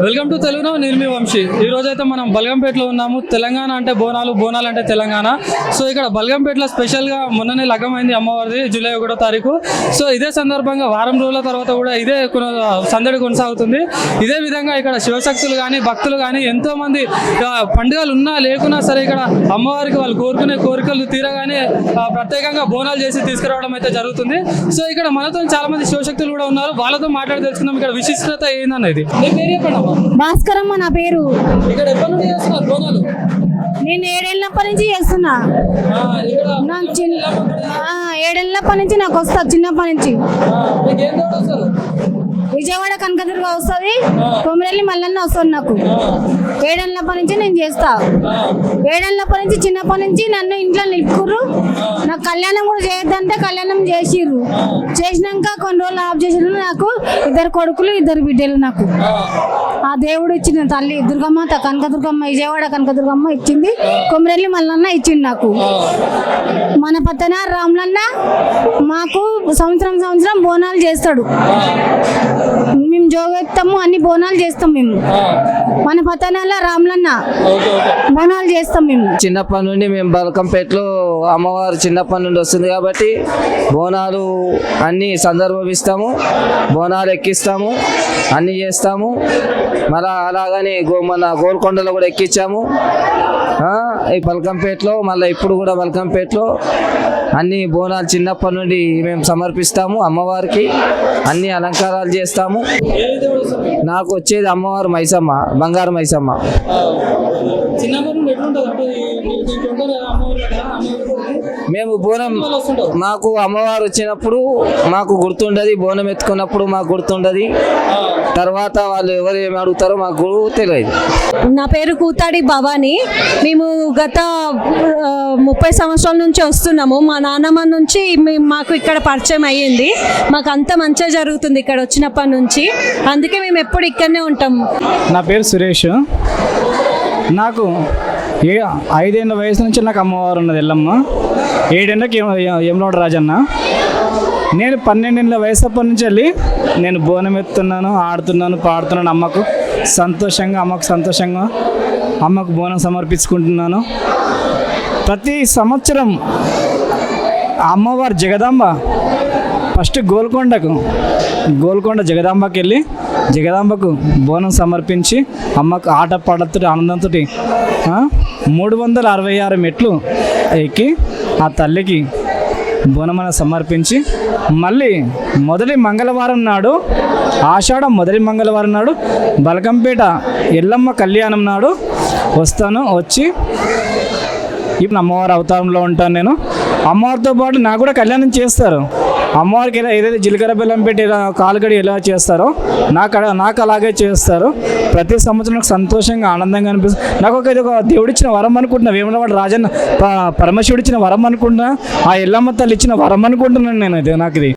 Welcome to Telugu నేను మీ వంశీ. ఈ రోజు అయితే మనం బల్గంపేటలో ఉన్నాము. తెలంగాణ అంటే బోనాలు బోనాలు అంటే తెలంగాణ. సో ఇక్కడ బల్గంపేటలో స్పెషల్గా మొన్ననే లగ్గమైంది అమ్మవారిది జూలై ఒకటో తారీఖు. సో ఇదే సందర్భంగా వారం రోజుల తర్వాత కూడా ఇదే కొన- సందడి కొనసాగుతుంది. ఇదే విధంగా ఇక్కడ శివశక్తులు కానీ భక్తులు కానీ ఎంతో మంది పండుగలు ఉన్నా లేకున్నా సరే ఇక్కడ అమ్మవారికి వాళ్ళు కోరుకునే కోరికలు తీరగానే ప్రత్యేకంగా బోనాలు చేసి తీసుకురావడం అయితే జరుగుతుంది. సో ఇక్కడ మనతో చాలా మంది శివశక్తులు కూడా ఉన్నారు. వాళ్ళతో మాట్లాడి తెలుసుకుందాం. ఇక్కడ విశిష్టత ఏందనేది? మీ చెప్పండి భాస్కరమ్మ నా పేరు. నేను ఏడేళ్ళప్పటి నుంచి చేస్తున్నా. నాకు చిన్న ఏడేళ్ళప్పటి నుంచి నాకు వస్తా చిన్నప్పటి నుంచి. వస్తారు? విజయవాడ కనకదుర్గ వస్తుంది కొమరెల్లి మల్లన్న వస్తుంది నాకు. ఏడేళ్ళప్పటి నుంచి నేను చేస్తా. ఏడేళ్ళప్పటి నుంచి చిన్నప్పటి నుంచి నన్ను ఇంట్లో నిలుపుకుర్రు. నాకు కళ్యాణం కూడా చేయొద్దంటే కళ్యాణం చేసిర్రు. చేసినాక కొన్ని రోజులు ఆఫ్ చేసిర్రు నాకు. ఇద్దరు కొడుకులు ఇద్దరు బిడ్డలు నాకు. దేవుడు ఇచ్చిన తల్లి దుర్గమ్మ కనక కనకదుర్గమ్మ విజయవాడ కనకదుర్గమ్మ ఇచ్చింది. కొమరెల్లి మల్లన్న ఇచ్చింది నాకు. మన పక్కన రాములన్న మాకు సంవత్సరం సంవత్సరం బోనాలు చేస్తాడు. మేము జోగెత్తాము అన్ని బోనాలు చేస్తాం మేము. మన పట్టణాల రాములన్న ఓకే ఓకే. బోనాలు చేస్తాం మేము. చిన్నప్పటి నుండి మేము బల్కంపేటలో అమ్మవారు చిన్నప్పటి నుండి వస్తుంది కాబట్టి బోనాలు అన్నీ సందర్భమిస్తాము బోనాలు ఎక్కిస్తాము అన్నీ చేస్తాము. మళ్ళా అలాగని గో మన గోల్కొండలో కూడా ఎక్కించాము. ఆ, ఈ బల్కంపేటలో మళ్ళీ ఇప్పుడు కూడా బల్కంపేటలో అన్ని బోనాలు చిన్నప్పటి నుండి మేము సమర్పిస్తాము అమ్మవారికి. అన్ని అలంకారాలు చేస్తాము. నాకు వచ్చేది అమ్మవారు మైసమ్మ బంగారు మైసమ్మ. మేము బోనం మాకు అమ్మవారు వచ్చినప్పుడు మాకు గుర్తుండదు బోనం ఎత్తుకున్నప్పుడు మాకు గుర్తుండదు. తర్వాత వాళ్ళు ఎవరు ఏమి అడుగుతారో మాకు తెలియదు. నా పేరు కూతాడి భవాని. మేము గత ముప్పై సంవత్సరాల నుంచి వస్తున్నాము. మా నాన్నమ్మ నుంచి మేము మాకు ఇక్కడ పరిచయం అయ్యింది. మాకు అంత మంచిగా జరుగుతుంది ఇక్కడ వచ్చినప్పటి నుంచి. అందుకే మేము ఎప్పుడు ఇక్కడనే ఉంటాం. నా పేరు సురేష్. నాకు ఏ ఐదేళ్ళ వయసు నుంచి నాకు అమ్మవారు ఉన్నది ఎల్లమ్మ. ఏడేళ్ళకి యమలోడ రాజన్న. నేను పన్నెండేళ్ళ వయసు అప్పటి నుంచి వెళ్ళి నేను బోనం ఎత్తున్నాను ఆడుతున్నాను పాడుతున్నాను అమ్మకు. సంతోషంగా అమ్మకు సంతోషంగా అమ్మకు బోనం సమర్పించుకుంటున్నాను. ప్రతి సంవత్సరం అమ్మవారు జగదాంబ ఫస్ట్ గోల్కొండకు గోల్కొండ జగదాంబకి వెళ్ళి జగదాంబకు బోనం సమర్పించి అమ్మకు ఆట పాటతో ఆనందంతో మూడు వందల అరవై ఆరు మెట్లు ఎక్కి ఆ తల్లికి బోనమన సమర్పించి మళ్ళీ మొదటి మంగళవారం నాడు ఆషాఢ మొదటి మంగళవారం నాడు బలకంపేట ఎల్లమ్మ కళ్యాణం నాడు వస్తాను వచ్చి ఇప్పుడు అమ్మవారి అవతారంలో ఉంటాను నేను. అమ్మవారితో పాటు నాకు కూడా కళ్యాణం చేస్తారు. అమ్మవారికి ఎలా ఏదైతే జీలకర్ర బెల్లం పెట్టి కాలుగడి ఎలా చేస్తారో నాకు నాకు అలాగే చేస్తారు. ప్రతి సంవత్సరం నాకు సంతోషంగా ఆనందంగా అనిపిస్తుంది. నాకు ఒక ఇది ఒక దేవుడిచ్చిన వరం అనుకుంటున్నా. వేములవాడ రాజన్న ప- ఇచ్చిన వరం అనుకుంటున్నా. ఆ ఎల్లమ్మ తల్లి ఇచ్చిన వరం అనుకుంటున్నాను నేను ఇది నాకు ఇది.